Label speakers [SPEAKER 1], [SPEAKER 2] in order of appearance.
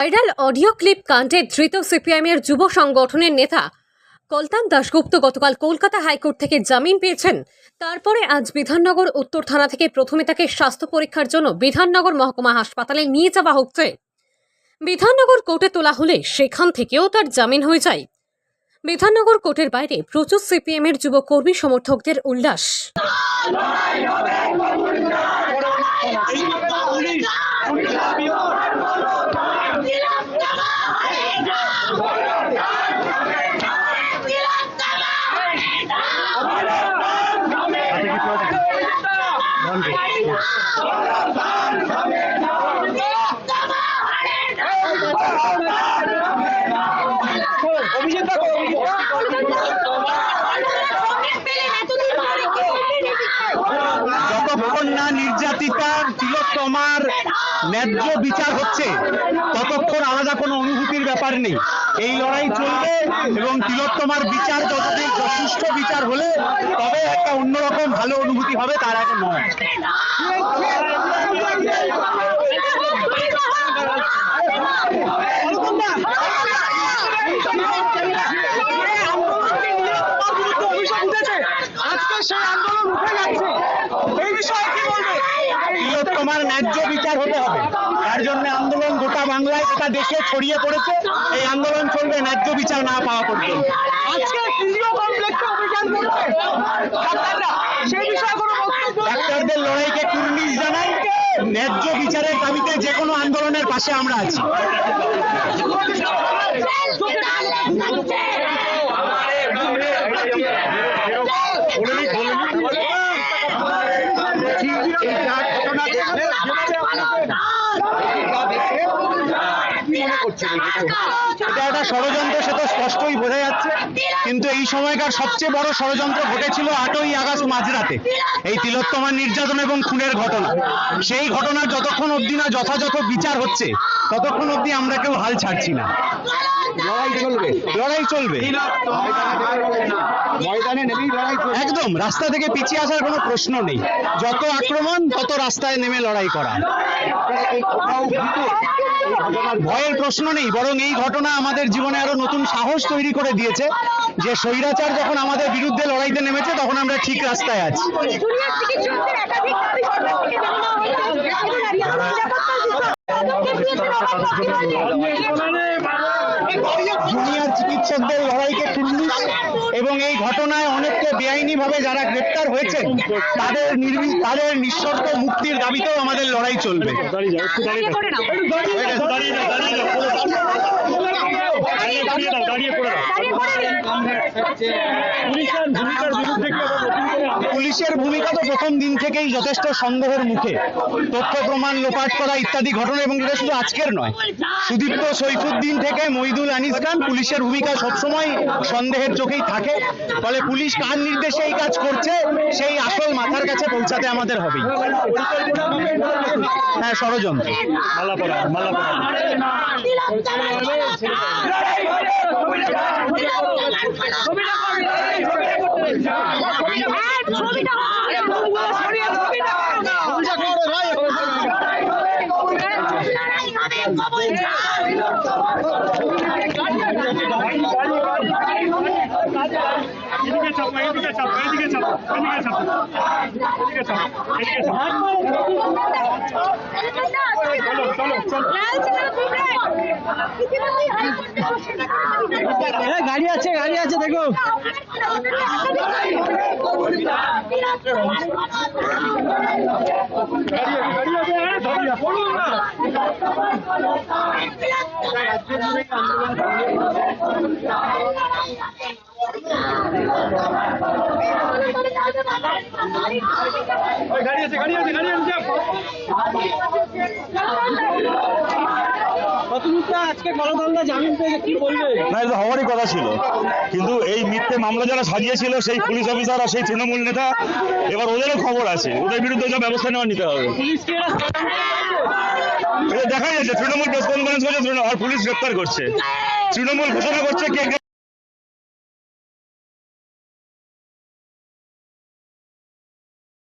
[SPEAKER 1] Viral audio clip কাণ্ডে ধৃত সিপিআইএমের যুব সংগঠনের নেতা কলতান দাশগুপ্ত গতকাল কলকাতা হাইকোর্ট থেকে জামিন পেয়েছেন। তারপরে আজ বিধাননগর উত্তর থানা থেকে প্রথমে তাকে স্বাস্থ্য পরীক্ষার জন্য বিধাননগর মহকুমা হাসপাতালে নিয়ে যাওয়া হচ্ছে। বিধাননগর কোর্টে তোলা হলে সেখান থেকেও তার জামিন হয়ে যায়। বিধাননগর কোর্টের বাইরে প্রচুর সিপিএমের যুব কর্মী সমর্থকদের উল্লাস।
[SPEAKER 2] নির্যাতিতার তিলোত্তমার ন্যায্য বিচার হচ্ছে। ততক্ষণ আলাদা কোনো অনুভূতির ব্যাপার নেই। এই লড়াই চলবে এবং তিলোত্তমার বিচার যতদিন যথেষ্ট বিচার হলে তবে একটা অন্যরকম ভালো অনুভূতি হবে, তার এখন নয়।
[SPEAKER 3] সেই আন্দোলন উঠে যাচ্ছে। এই বিষয়ে কি বলবে?
[SPEAKER 2] তিলোত্তমার ন্যায্য বিচার হতে হবে। তার জন্য আন্দোলন গোটা বাংলায় গোটা দেশে ছড়িয়ে পড়েছে। এই আন্দোলন চলবে ন্যায্য বিচার না পাওয়া পর্যন্ত।
[SPEAKER 3] আজকে কমপ্লেক্সে অভিযান করছে ডাক্তাররা। সেই বিষয়ে কোনো
[SPEAKER 2] ডাক্তারদের লড়াইকে কুর্নিশ জানাই। ন্যায্য বিচারের দাবিতে যে কোনো আন্দোলনের পাশে আমরা আছি। এটা একটা ষড়যন্ত্র সে তো স্পষ্টই বোঝা যাচ্ছে। কিন্তু এই সময়কার সবচেয়ে বড় ষড়যন্ত্র ঘটেছিল আটই আগস্ট মাঝরাতে। এই তিলোত্তমা নির্যাতন এবং খুনের ঘটনা। সেই ঘটনার যতক্ষণ অবধি না যথাযথ বিচার হচ্ছে ততক্ষণ অবধি আমরা কেউ হাল ছাড়ছি না। লড়াই চলবে লড়াই চলবে। ময়দানে নেমেই লড়াই একদম রাস্তা থেকে পিছিয়ে আসার কোনো প্রশ্ন নেই। যত আক্রমণ তত রাস্তায় নেমে লড়াই করা। ভয়ের প্রশ্ন নেই বরং এই ঘটনা আমাদের জীবনে আরও নতুন সাহস তৈরি করে দিয়েছে যে স্বৈরাচার যখন আমাদের বিরুদ্ধে লড়াইতে নেমেছে তখন আমরা ঠিক রাস্তায় আছি।
[SPEAKER 4] হয়েছে
[SPEAKER 2] জুনিয়র চিকিৎসকদের লড়াইকে কুর্নিশ এবং এই ঘটনায় অনেককে বেআইনিভাবে যারা গ্রেপ্তার হয়েছেন তাদের তাদের নিঃশর্ত মুক্তির দাবিতেও আমাদের লড়াই চলবে পুলিশের ভূমিকা তো প্রথম দিন থেকেই যথেষ্ট সন্দেহের মুখে। তথ্য, প্রমাণ, লোপাট করা ইত্যাদি ঘটনা এবং এটা শুধু আজকের নয়। সুদীপ্ত সৈফুদ্দিন থেকে মইদুল আনিস খান পুলিশের ভূমিকা সবসময় সন্দেহের চোখেই থাকে। ফলে পুলিশ কার নির্দেশে এই কাজ করছে, সেই আসল মাথার কাছে পৌঁছাতে আমাদের হবেই। হ্যাঁ ষড়যন্ত্র।
[SPEAKER 5] এদিকে চাপো এদিকে চাপো এদিকে চাপো এদিকে চলো চলো চলো
[SPEAKER 3] গাড়ি আছে গাড়ি আছে দেখো।
[SPEAKER 5] গাড়ি আছে গাড়ি আছে গাড়ি আছে
[SPEAKER 3] প্রথমত আজকে গণতন্ত্র জামিন পেয়ে কি বলবে
[SPEAKER 6] না এটা হওয়ারই কথা ছিল। কিন্তু এই মিথ্যে মামলা যারা সাজিয়েছিল সেই পুলিশ অফিসার আর সেই তৃণমূল নেতা এবার ওদেরও খবর আছে। ওদের বিরুদ্ধে যা ব্যবস্থা নেওয়া নিতে হবে। দেখা যাচ্ছে তৃণমূল প্রেস কনফারেন্স করছে আর পুলিশ গ্রেপ্তার করছে। তৃণমূল ঘোষণা করছে কে